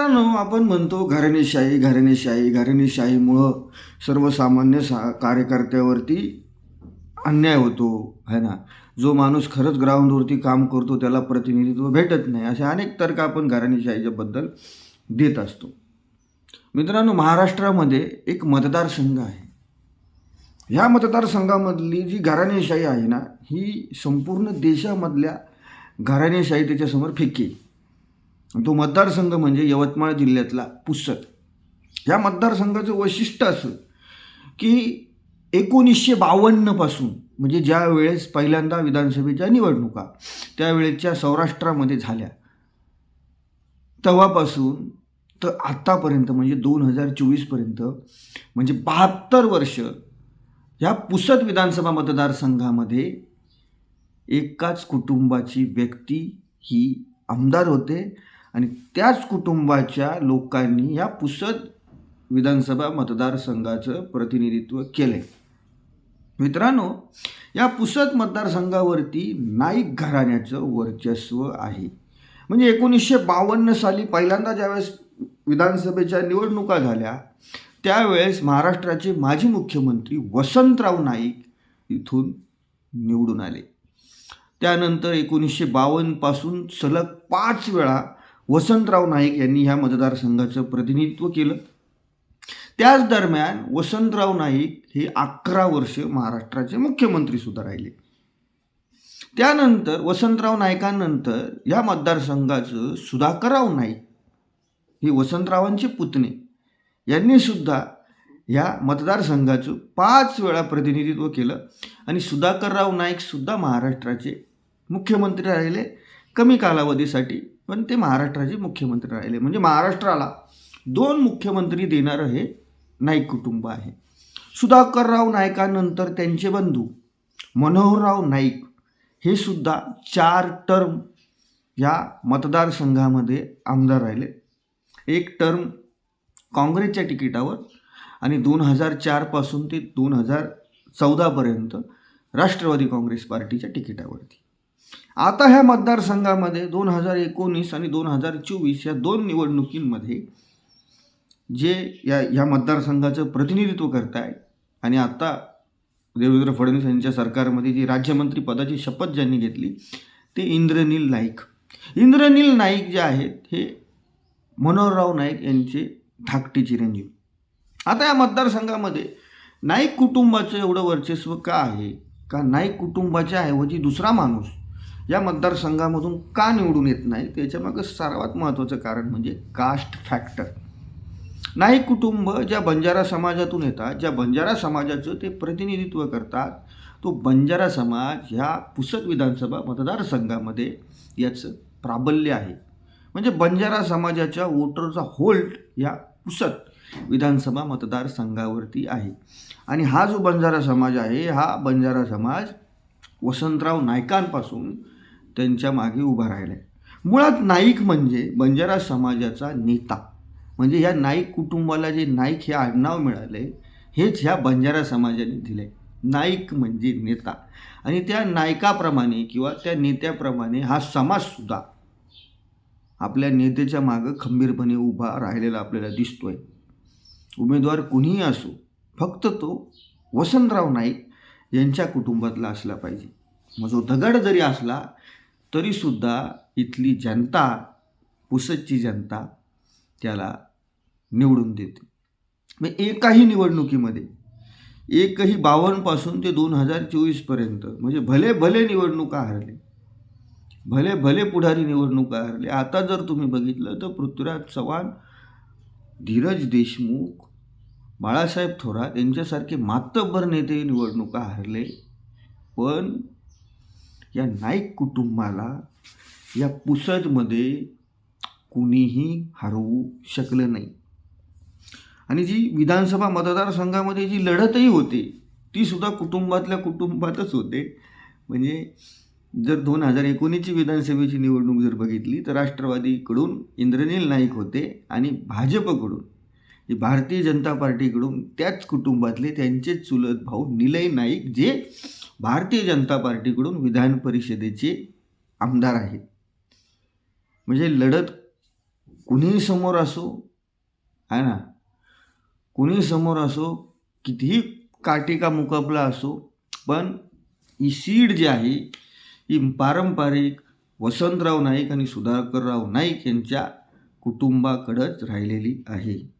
मित्रांनो आपण म्हणतो घराणेशाही घराणेशाही घराणेशाहीमुळं सर्वसामान्य सा कार्यकर्त्यावरती अन्याय होतो है ना? जो माणूस खरंच ग्राउंडवरती काम करतो त्याला प्रतिनिधित्व भेटत नाही असे अनेक तर्क आपण घराणेशाहीच्याबद्दल देत असतो. मित्रांनो महाराष्ट्रामध्ये एक मतदारसंघ आहे. ह्या मतदारसंघामधली जी घराणेशाही आहे ना ही संपूर्ण देशामधल्या घराणेशाही त्याच्यासमोर फेकी तो मतदारसंघ म्हणजे यवतमाळ जिल्ह्यातला पुसद या मतदारसंघाचं वैशिष्ट्य असं की एकोणीसशे बावन्नपासून म्हणजे ज्या वेळेस पहिल्यांदा विधानसभेच्या निवडणुका त्यावेळेच्या सौराष्ट्रामध्ये झाल्या. तेव्हापासून तर आत्तापर्यंत म्हणजे दोन हजार चोवीसपर्यंत म्हणजे बहात्तर वर्ष ह्या पुसद विधानसभा मतदारसंघामध्ये एकाच कुटुंबाची व्यक्ती ही आमदार होते. आणि त्याच कुटुंबाच्या लोकांनी या पुसद विधानसभा मतदारसंघाचं प्रतिनिधित्व केलं मित्रांनो या पुसद मतदारसंघावरती नाईक घराण्याचं वर्चस्व आहे. म्हणजे एकोणीसशे बावन्न साली पहिल्यांदा ज्यावेळेस विधानसभेच्या निवडणुका झाल्या त्यावेळेस महाराष्ट्राचे माजी मुख्यमंत्री वसंतराव नाईक इथून निवडून आले. त्यानंतर एकोणीसशे बावन्नपासून सलग पाच वेळा वसंतराव नाईक यांनी ह्या मतदारसंघाचं प्रतिनिधित्व केलं. त्याच दरम्यान वसंतराव नाईक हे अकरा वर्ष महाराष्ट्राचे मुख्यमंत्रीसुद्धा राहिले. त्यानंतर वसंतराव नाईकांनंतर या मतदारसंघाचं सुधाकरराव नाईक हे वसंतरावांचे पुतणे यांनी सुद्धा या मतदारसंघाचं पाच वेळा प्रतिनिधित्व केलं आणि सुधाकरराव नाईकसुद्धा महाराष्ट्राचे मुख्यमंत्री राहिले. कमी कालावधीसाठी पण ते महाराष्ट्राचे मुख्यमंत्री राहिले. म्हणजे महाराष्ट्राला दोन मुख्यमंत्री देणारं हे नाईक कुटुंब आहे. सुधाकरराव नाईकानंतर त्यांचे बंधू मनोहरराव नाईक हे सुद्धा चार टर्म या मतदारसंघामध्ये आमदार राहिले. एक टर्म काँग्रेसच्या तिकिटावर आणि दोन हजार चारपासून ते दोन हजार चौदापर्यंत राष्ट्रवादी काँग्रेस पार्टीच्या तिकिटावरती. आता ह्या मतदारसंघामध्ये दोन हजार एकोणीस आणि दोन हजार चोवीस या दोन निवडणुकींमध्ये जे या ह्या मतदारसंघाचं प्रतिनिधित्व करताय आणि आता देवेंद्र फडणवीस यांच्या सरकारमध्ये जी राज्यमंत्री पदाची शपथ ज्यांनी घेतली ते इंद्रनील नाईक. इंद्रनील नाईक जे आहेत हे मनोहरराव नाईक यांचे धाकटे चिरंजीव. आता या मतदारसंघामध्ये नाईक कुटुंबाचं एवढं वर्चस्व का आहे? का नाईक कुटुंबाच्या ऐवजी दुसरा माणूस या मतदारसंघामधून का निवडून येत नाही? त्याच्यामागं सर्वात महत्त्वाचं कारण म्हणजे कास्ट फॅक्टर नाईक कुटुंब ज्या बंजारा समाजातून येतात ज्या बंजारा समाजाचं ते प्रतिनिधित्व करतात तो बंजारा समाज ह्या पुसद विधानसभा मतदारसंघामध्ये याचं प्राबल्य आहे. म्हणजे बंजारा समाजाच्या वोटरचा होल्ड या पुसद विधानसभा मतदारसंघावरती आहे. आणि हा जो बंजारा समाज आहे हा बंजारा समाज वसंतराव नायकांपासून त्यांच्या मागे उभा राहिला आहे मुळात नाईक म्हणजे बंजारा समाजाचा नेता. म्हणजे ह्या नाईक कुटुंबाला जे नाईक हे आडनाव मिळाले हेच ह्या बंजारा समाजाने दिले नाईक म्हणजे नेता. आणि त्या नायकाप्रमाणे किंवा त्या नेत्याप्रमाणे हा समाजसुद्धा आपल्या नेत्याच्या मागं खंबीरपणे उभा राहिलेला आपल्याला दिसतोय. उमेदवार कुणीही असो फक्त तो वसंतराव नाईक यांच्या कुटुंबातला असला पाहिजे. मग जो दगड जरी असला तरीसुद्धा इथली जनता पुसदची जनता त्याला निवडून देते. मग एकाही निवडणुकीमध्ये एकही बावन्नपासून ते दोन हजार चोवीसपर्यंत म्हणजे भले भले निवडणुका हरले भले भले पुढारी निवडणुका हरले आता जर तुम्ही बघितलं तर पृथ्वीराज चव्हाण धीरज देशमुख बाळासाहेब थोरात यांच्यासारखे मातब्बर नेते निवडणुका हरले पण या नाईक कुटुंबाला या पुसदमध्ये कुणीही हरवू शकलं नाही. आणि जी विधानसभा मतदारसंघामध्ये जी लढतही होते ती सुद्धा कुटुंबातल्या कुटुंबातच होते. म्हणजे जर दोन हजार एकोणीसची विधानसभेची निवडणूक जर बघितली तर राष्ट्रवादीकडून इंद्रनील नाईक होते आणि भाजपकडून जे भारतीय जनता पार्टीकडून त्याच कुटुंबातले त्यांचे चुलत भाऊ निलय नाईक जे भारतीय जनता पार्टीकडून विधान परिषदेचे आमदार आहेत. म्हणजे लढत कुणीही समोर असो आहे ना? कुणी समोर असो कितीही काटिका मुकाबला असो पण ही सीड जी आहे ही पारंपरिक वसंतराव नाईक आणि सुधाकरराव नाईक यांच्या कुटुंबाकडंच राहिलेली आहे.